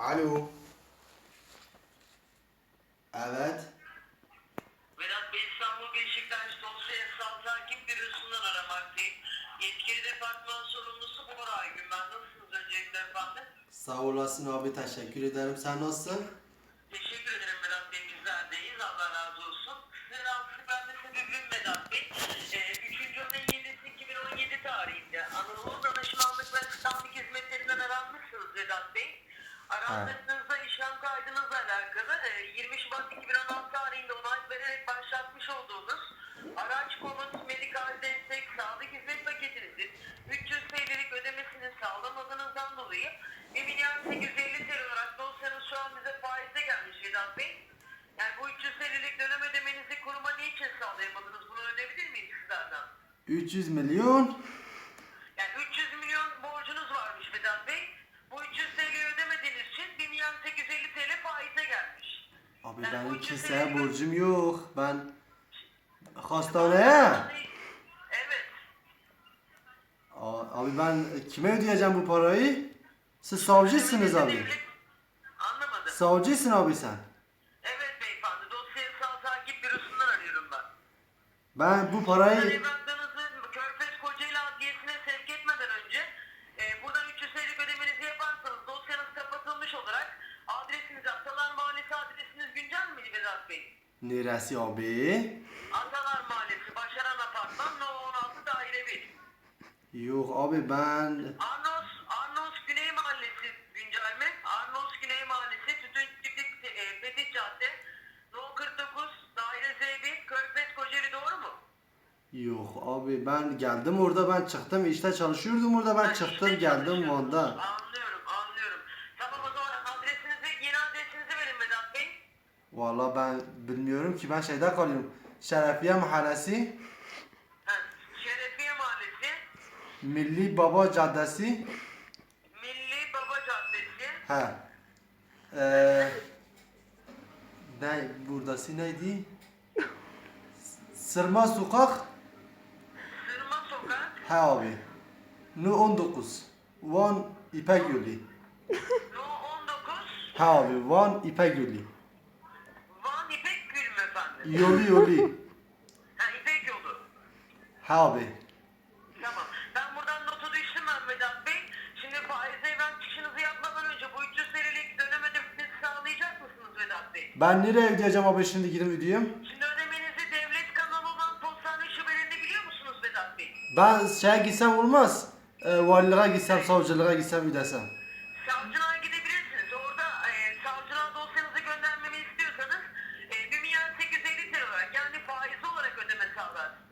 Alo. Evet. Vedat Bey İstanbul Beşiktaş dosya esnaf takip bürosundan aramaktayım. Yetkili departman sorumlusu Bora Aygün. Ben nasılsınız öncelikle efendim? Sağ olasın abi teşekkür ederim. Sen nasılsın? 350'lik dönem ödemenizi kuruma niçin sağlayamadınız? Bunu öğrenebilir miyim sizlerden? 300 milyon. Yani 300 milyon borcunuz varmış Vedat Bey. Bu 300 TL ödemediğiniz için 1850 TL faize gelmiş. Abi Yani bu benim kimseye elli- borcum yok. Ben hastaneye. Evet. Abi ben kime ödeyeceğim bu parayı? Siz savcısınız abi. Anlamadım. Savcısın abi sen. Ben bu parayı Evraklarınızı Körfez Kocaeli Adliyesi'ne sevk etmeden önce e, buradan 300 TL'lik ödemenizi yaparsanız dosyanız kapatılmış olarak adresiniz Atalar Mahallesi adresiniz güncel miydi Vedat Bey? neresi abi? Atalar Mahallesi Başaran Apartman No 16 Daire 1. Yok abi ben Arnos, Arnos Güney Mahallesi güncel mi? Arnos Güney Mahallesi Tütün Çiftlik e, Fetih Cadde No 49 Daire Z1 Körfez Kocaeli doğru mu? Yok abi ben geldim orada ben çıktım işte çalışıyordum orada ben çıktım geldim. Van'da. Anlıyorum, anlıyorum. Tamam o zaman adresinizi, yeni adresinizi verin Vedat Bey. Valla ben bilmiyorum ki ben şeyde kalıyorum. Şerefiye Mahallesi, Ha, Şerefiye Mahallesi, Milli Baba Caddesi. Milli Baba Caddesi, He. Ee, ne buradası neydi? Sırma Sokak. He abi. Nu 19. Van İpek Yolu. No 19, He abi Van İpek Yolu. Van İpek Gül mü efendim? Yolu yolu. Ha İpek yolu. He abi. Tamam. Ben buradan notu düştüm ben Vedat Bey. Şimdi faiz evren çıkışınızı yapmadan önce bu 300 TL'lik dönem ödemenizi sağlayacak mısınız Vedat Bey? Ben nereye ödeyeceğim abi şimdi gidip ödeyeyim? Ben şeye gitsem olmaz. Ee, valiliğe gitsem, savcılığa gitsem ödesem. Savcılığa gidebilirsiniz. Orada e, savcılığa dosyanızı göndermemi istiyorsanız e, 1 milyar 850 TL olarak yani faizli olarak ödeme sağlarsınız.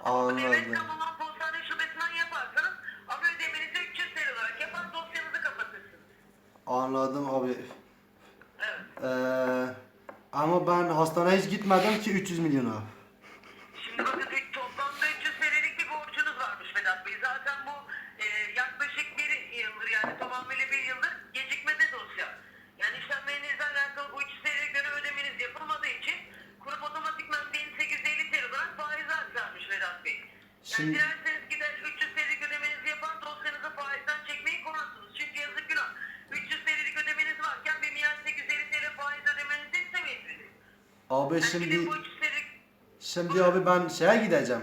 Ama Anladım. kamu olan postane şubesinden yaparsanız ama ödemenizi 300 TL olarak yapar dosyanızı kapatırsınız. Anladım abi. Evet. Ee, ama ben hastaneye hiç gitmedim ki 300 milyona. Yani Şimdi- dilerseniz gider 300 TL'lik ödemenizi yapar dosyanızı faizden çekmeyi korursunuz. Çünkü yazık günah. 300 TL'lik ödemeniz varken 1 milyar 850 TL faiz ödemenizi istemeyiz. Abi Yani şimdi gidip bu 300 TL'lik şimdi abi ben şeye gideceğim.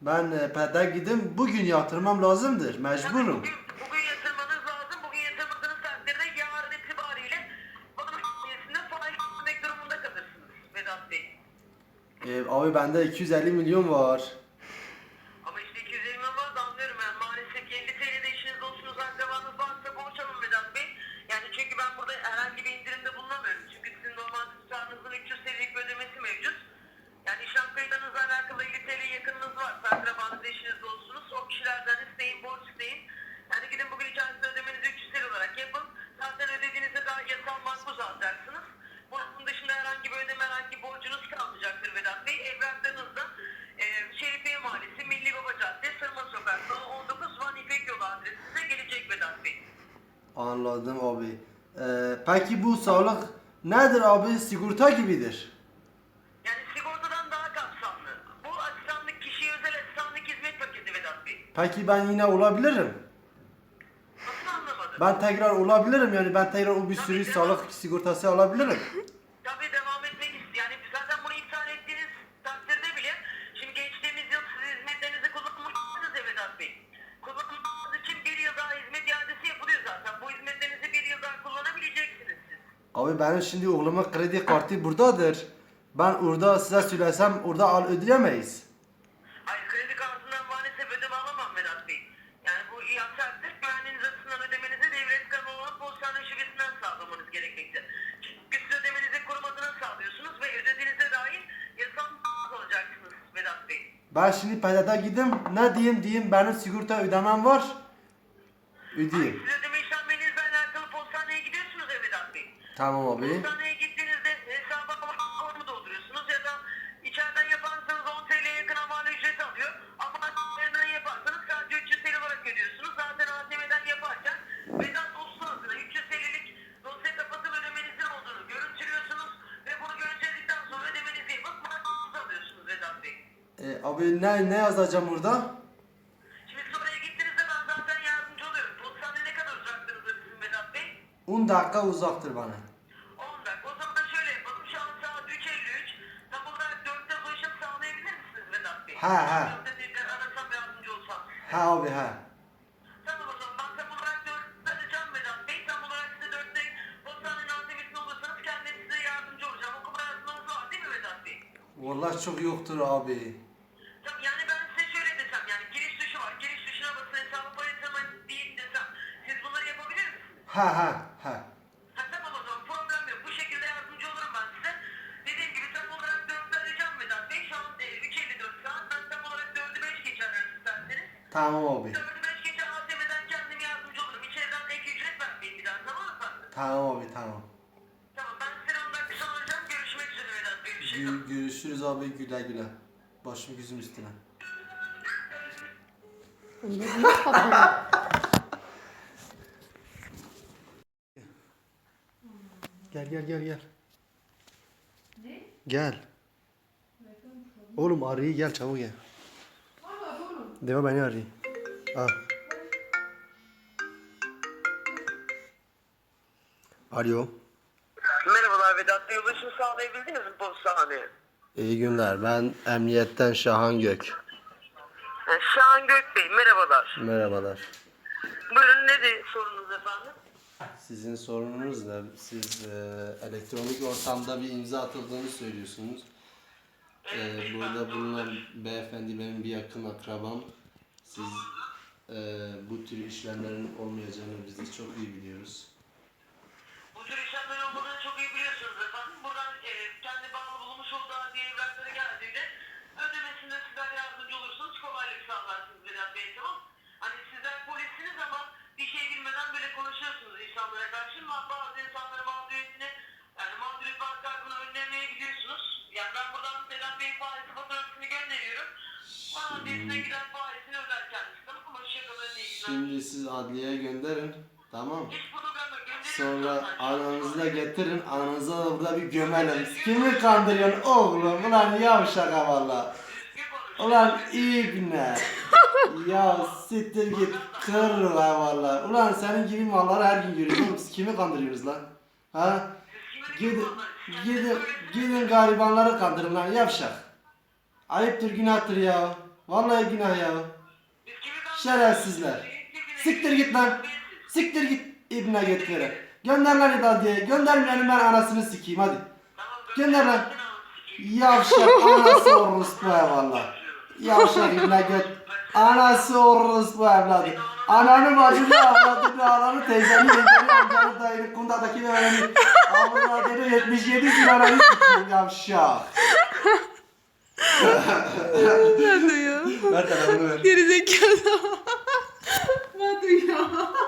Ben e, pede gidip bugün yatırmam lazımdır. Tabii Mecburum. Bugün, bugün yatırmanız lazım. Bugün yatırmadığınız takdirde yarın itibariyle bana sayesinde faiz ödemek durumunda kalırsınız Vedat Bey. Ee, abi bende 250 milyon var. Herhangi bir indirimde bulunamıyorum. Çünkü sizin normal tutarınızın 300 TL'lik bir ödemesi mevcut. Yani işlem kayıtlarınızla alakalı 50 TL yakınınız varsa akrabanız, eşiniz, dostunuz o kişilerden isteyin, borç isteyin. Yani gidin bugün içerisinde ödemenizi 300 TL olarak yapın. Zaten ödediğinizde daha yasal makbuz alacaksınız. Bunun dışında herhangi bir ödeme, herhangi borcunuz kalmayacaktır Vedat Bey. Evraklarınızda e, Şerifiye Mahallesi, Milli Baba Cadde, Sırma Sokak, No 19 Van İpek Yolu adresinize gelecek Vedat Bey. Anladım abi. Ee, peki bu sağlık nedir abi? Sigorta gibidir. Yani sigortadan daha kapsamlı. Bu asistanlık kişiye özel asistanlık hizmet paketi Vedat Bey. Peki ben yine olabilirim. Nasıl anlamadım? Ben tekrar olabilirim yani ben tekrar o bir sürü sağlık sigortası alabilirim. Abi benim şimdi oğlumun kredi kartı buradadır. Ben orada size söylesem orada al ödeyemeyiz. Hayır kredi kartından maalesef ödeme alamam Vedat Bey. Yani bu yasaktır. Güvenliğiniz açısından ödemenizi devlet kanunu olan postane şubesinden sağlamanız gerekmekte. Çünkü siz ödemenizi kurum adına sağlıyorsunuz ve ödediğinize dair yasal alacaksınız Vedat Bey. Ben şimdi PDD'ye gideyim ne diyeyim diyeyim benim sigorta ödemem var. Ödeyeyim. Siz ödeme Tamam abi. Postaneye gittiğinizde hesaba formu dolduruyorsunuz ya da içeriden yaparsanız 10 TL'ye yakın havale ücreti alıyor. Ama ATM'den yaparsanız sadece 300 TL olarak ödüyorsunuz. Zaten ATM'den yaparken Vedat Uslu adına 300 TL'lik dosya kapatım ödemenizin olduğunu görüntülüyorsunuz ve bunu görüntüledikten sonra ödemenizi yapıp maaşınızı alıyorsunuz Vedat Bey. E, abi ne ne yazacağım orada? 10 dakika uzaktır bana. 10 dakika. O zaman şöyle yapalım. Şu an saat 3.53. Tam olarak 4'te ulaşım sağlayabilir misiniz Vedat Bey? Ha, ha. 4'te tekrar arasam yardımcı olsam. Ha abi ha. Tamam o zaman ben tam olarak 4'te arayacağım Vedat Bey. Tam olarak size 4'te postanenin ATM'sinde olursanız kendim size yardımcı olacağım. Okuma yazmanız var değil mi Vedat Bey? Vallahi çok yoktur abi. Tamam yani ben size şöyle desem yani giriş tuşu var. Giriş tuşuna basın hesabı paylaşımı değil desem. Siz bunları yapabilir misiniz? Ha. Ha Tamam abi. 4'ü 5 geçer ATM'den kendim yardımcı olurum. İçeriden ek ücret vermeyin bir daha tamam mı? Tamam abi tamam. Tamam ben size 10 dakika sonra arayacağım. Görüşmek üzere Vedat Bey. Bir şey yok. Gö- görüşürüz abi güle güle. Başım gözüm üstüne. Ne? Gel gel gel gel. Gel. Oğlum arıyı gel çabuk gel. Deva beni arıyor. Al. Alo. Merhabalar Vedat Bey. Ulaşım sağlayabildiniz mi postaneye? İyi günler. Ben emniyetten Şahan Gök. Şahan Gök Bey merhabalar. Merhabalar. Buyurun nedir sorunuz efendim? Sizin sorununuz ne? Siz e, elektronik ortamda bir imza atıldığını söylüyorsunuz. E, burada bulunan beyefendi benim bir yakın akrabam. Siz e, bu tür işlemlerin olmayacağını biz de çok iyi biliyoruz. Bu tür işlemler olmadığını çok iyi biliyorsunuz efendim. Buradan e, kendi bağlı bulunmuş olduğu adliye evrakları geldiğinde ödemesinde sizler yardımcı olursunuz. Kolaylık sağlarsınız Vedat Bey tamam. Hani sizler polissiniz ama bir şey bilmeden böyle konuşuyorsunuz insanlara karşı. Ma- Bazı insanların mağduriyetini yani mağduriyet vakarını önlemeye gidiyorsunuz. Yani ben buradan Vedat Bey'in faizli fotoğrafını gönderiyorum. Bana adresine giden Şimdi siz adliyeye gönderin. Tamam. Sonra ananızı da getirin. Ananıza da burada bir gömelim. Kimi kandırıyorsun oğlum? Ulan yavşak valla. Ulan günler. ya siktir git kır la valla. Ulan senin gibi malları her gün görüyoruz oğlum. Siz kimi kandırıyorsunuz lan? Ha? Gidin, gidin, gidin garibanları kandırın lan yavşak. Ayıptır günahtır ya. Vallahi günah ya. Şerefsizler. Siktir git lan. Siktir git ibne götleri. Gönder lan idadiye. Göndermeyelim ben anasını sikeyim hadi. Gönder lan. Yavşak anası orospu valla. Yavşak ibne göt. Anası orospu evladı. Ananı bacını avladını ananı teyzeni yengeni amcanı dayını kundadaki öğreni. Avladını 77 sigarayı sikeyim yavşak. Ne diyor? Ver telefonu ver. Gerizekalı. 对呀。